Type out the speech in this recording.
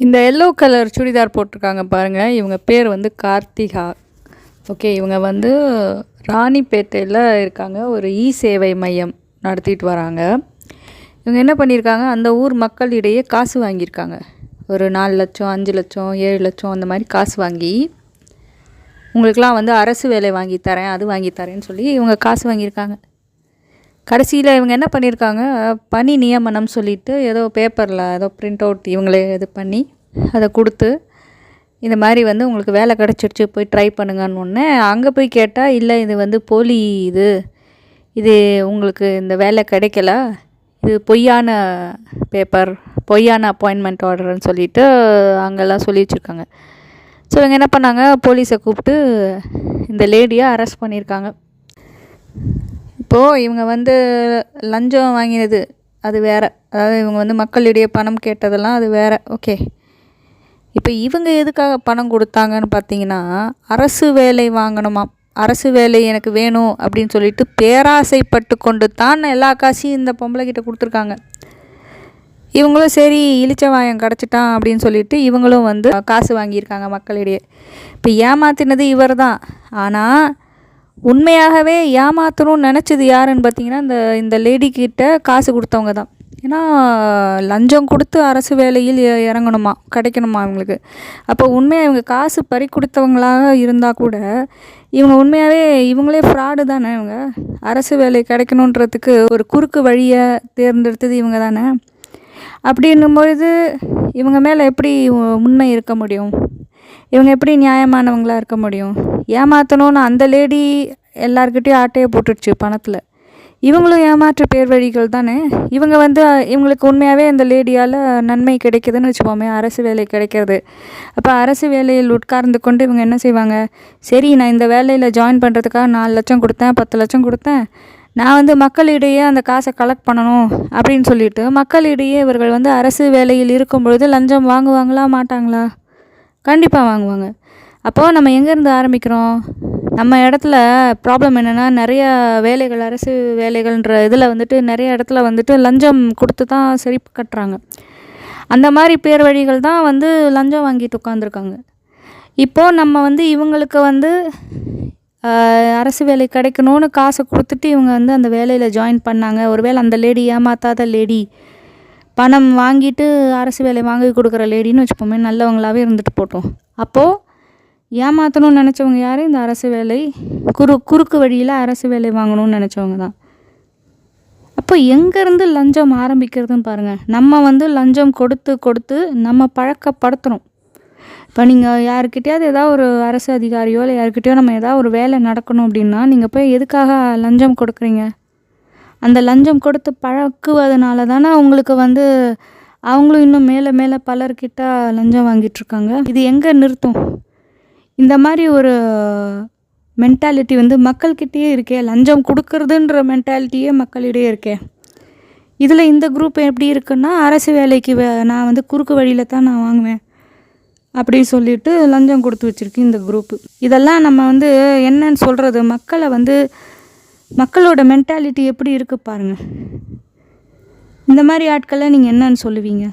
இந்த yellow colour churidar போட்டிருக்காங்க பாருங்கள் இவங்க பேர் வந்து கார்த்திகா. ஓகே இவங்க வந்து ராணிப்பேட்டையில் இருக்காங்க. ஒரு இ சேவை மையம் நடத்திட்டு வராங்க. இவங்க என்ன பண்ணியிருக்காங்க அந்த ஊர் மக்களிடையே காசு வாங்கியிருக்காங்க. ஒரு நாலு லட்சம் அஞ்சு லட்சம் ஏழு லட்சம் அந்த மாதிரி காசு வாங்கி உங்களுக்கெலாம் வந்து அரசு வேலை வாங்கி தரேன் அது வாங்கி தரேன்னு சொல்லி இவங்க காசு வாங்கியிருக்காங்க. கடைசியில் இவங்க என்ன பண்ணியிருக்காங்க? பணி நியமனம் சொல்லிட்டு ஏதோ பேப்பரில் ஏதோ பிரிண்ட் அவுட் இவங்களே இது பண்ணி அதை கொடுத்து இந்த மாதிரி வந்து உங்களுக்கு வேலை கிடச்சிருச்சு போய் ட்ரை பண்ணுங்கன்னு ஒன்று அங்கே போய் கேட்டால் இல்லை இது வந்து போலி இது. இது உங்களுக்கு இந்த வேலை கிடைக்கல. இது பொய்யான பேப்பர் பொய்யான அப்பாயின்மெண்ட் ஆர்டர்னு சொல்லிட்டு அங்கெல்லாம் சொல்லி வச்சுருக்காங்க. ஸோ இவங்க என்ன பண்ணாங்க? போலீஸை கூப்பிட்டு இந்த லேடியை அரெஸ்ட் பண்ணியிருக்காங்க. இப்போது இவங்க வந்து லஞ்சம் வாங்கினது அது வேறு. அதாவது இவங்க வந்து மக்களிடையே பணம் கேட்டதெல்லாம் அது வேறு. ஓகே. இப்போ இவங்க எதுக்காக பணம் கொடுத்தாங்கன்னு பார்த்தீங்கன்னா அரசு வேலை வாங்கணுமாம் அரசு வேலை எனக்கு வேணும் அப்படின்னு சொல்லிட்டு பேராசைப்பட்டு கொண்டு தான் எல்லா காசையும் இந்த பொம்பளைக்கிட்ட கொடுத்துருக்காங்க. இவங்களும் சரி இளிச்சவாயம் கிடச்சிட்டான் அப்படின்னு சொல்லிட்டு இவங்களும் வந்து காசு வாங்கியிருக்காங்க மக்களிடையே. இப்போ ஏமாத்தினது இவர் தான் ஆனால் உண்மையாகவே ஏமாத்தணும்னு நினச்சது யாருன்னு பார்த்தீங்கன்னா இந்த இந்த லேடி கிட்ட காசு கொடுத்தவங்க தான். ஏன்னா லஞ்சம் கொடுத்து அரசு வேலையில் இறங்கணுமா கிடைக்கணுமா இவங்களுக்கு அப்போ உண்மையாக இவங்க காசு பறி கொடுத்தவங்களாக இருந்தால் கூட இவங்க உண்மையாகவே இவங்களே ஃப்ராடு தானே இவங்க? அரசு வேலை கிடைக்கணுன்றதுக்கு ஒரு குறுக்கு வழியை தேர்ந்தெடுத்தது இவங்க தானே? அப்படின்னும்பொழுது இவங்க மேலே எப்படி உ- உண்மை இருக்க முடியும்? இவங்க எப்படி நியாயமானவங்களாக இருக்க முடியும்? ஏமாற்றணும்னு அந்த லேடி எல்லார்கிட்டேயும் ஆட்டையை போட்டுடுச்சு பணத்தில். இவங்களும் ஏமாற்று பேர் வழிகள் தானே? இவங்க வந்து இவங்களுக்கு உண்மையாகவே இந்த லேடியால் நன்மை கிடைக்குதுன்னு வச்சுப்போமே அரசு வேலை கிடைக்கிறது. அப்போ அரசு வேலையில் உட்கார்ந்து கொண்டு இவங்க என்ன செய்வாங்க? சரி நான் இந்த வேலையில் ஜாயின் பண்ணுறதுக்காக நாலு லட்சம் கொடுத்தேன் பத்து லட்சம் கொடுத்தேன். நான் வந்து மக்களிடையே அந்த காசை கலெக்ட் பண்ணணும் அப்படின்னு சொல்லிட்டு மக்களிடையே இவர்கள் வந்து அரசு வேலையில் இருக்கும் பொழுது லஞ்சம் வாங்குவாங்களா மாட்டாங்களா? கண்டிப்பாக வாங்குவாங்க. அப்போது நம்ம எங்கேருந்து ஆரம்பிக்கிறோம்? நம்ம இடத்துல ப்ராப்ளம் என்னென்னா நிறைய வேலைகள் அரசு வேலைகள்ன்ற இதில் வந்துட்டு நிறைய இடத்துல வந்துட்டு லஞ்சம் கொடுத்து தான் சரி கட்டுறாங்க. அந்த மாதிரி பேர் வழிகள் தான் வந்து லஞ்சம் வாங்கிட்டு உட்காந்துருக்காங்க இப்போது நம்ம வந்து இவங்களுக்கு வந்து அரசு வேலை கிடைக்கணும்னு காசை கொடுத்துட்டு இவங்க வந்து அந்த வேலையில் ஜாயின் பண்ணாங்க. ஒருவேளை அந்த லேடி ஏமாத்தாத லேடி பணம் வாங்கிட்டு அரசு வேலை வாங்கி கொடுக்குற லேடின்னு வச்சுப்போமே நல்லவங்களாவே இருந்துட்டு போட்டோம். அப்போது ஏமாற்றணும்னு நினச்சவங்க யார்? இந்த அரசு வேலை குறு குறுக்கு வழியில் அரசு வேலை வாங்கணும்னு நினச்சவங்க தான். அப்போ எங்கேருந்து லஞ்சம் ஆரம்பிக்கிறதுன்னு பாருங்கள் நம்ம வந்து லஞ்சம் கொடுத்து கொடுத்து நம்ம பழக்கப்படுத்துகிறோம் இப்போ நீங்கள் யாருக்கிட்டேயாவது ஏதாவது ஒரு அரசு அதிகாரியோ இல்லை யாருக்கிட்டேயோ நம்ம ஏதாவது ஒரு வேலை நடக்கணும் அப்படின்னா நீங்கள் போய் எதுக்காக லஞ்சம் கொடுக்குறீங்க? அந்த லஞ்சம் கொடுத்து பழக்குவதனால தானே அவங்களுக்கு வந்து அவங்களும் இன்னும் மேலே மேலே பலர்கிட்ட லஞ்சம் வாங்கிட்டுருக்காங்க இது எங்கே நிறுத்தும்? இந்த மாதிரி ஒரு மென்டாலிட்டி வந்து மக்கள்கிட்டயே இருக்கே லஞ்சம் கொடுக்கறதுன்ற மென்டாலிட்டியே மக்களிடையே இருக்கே. இதில் இந்த குரூப் எப்படி இருக்குன்னா அரசு வேலைக்கு வே- நான் வந்து குறுக்கு வழியில் தான் நான் வாங்குவேன் அப்படின்னு சொல்லிட்டு லஞ்சம் கொடுத்து வச்சுருக்கு இந்த குரூப்பு இதெல்லாம் நம்ம வந்து என்னன்னு சொல்கிறது மக்களை வந்து மக்களோட மென்டாலிட்டி எப்படி இருக்குது பாருங்கள் இந்த மாதிரி ஆட்களை நீங்கள் என்னன்னு சொல்லுவீங்க?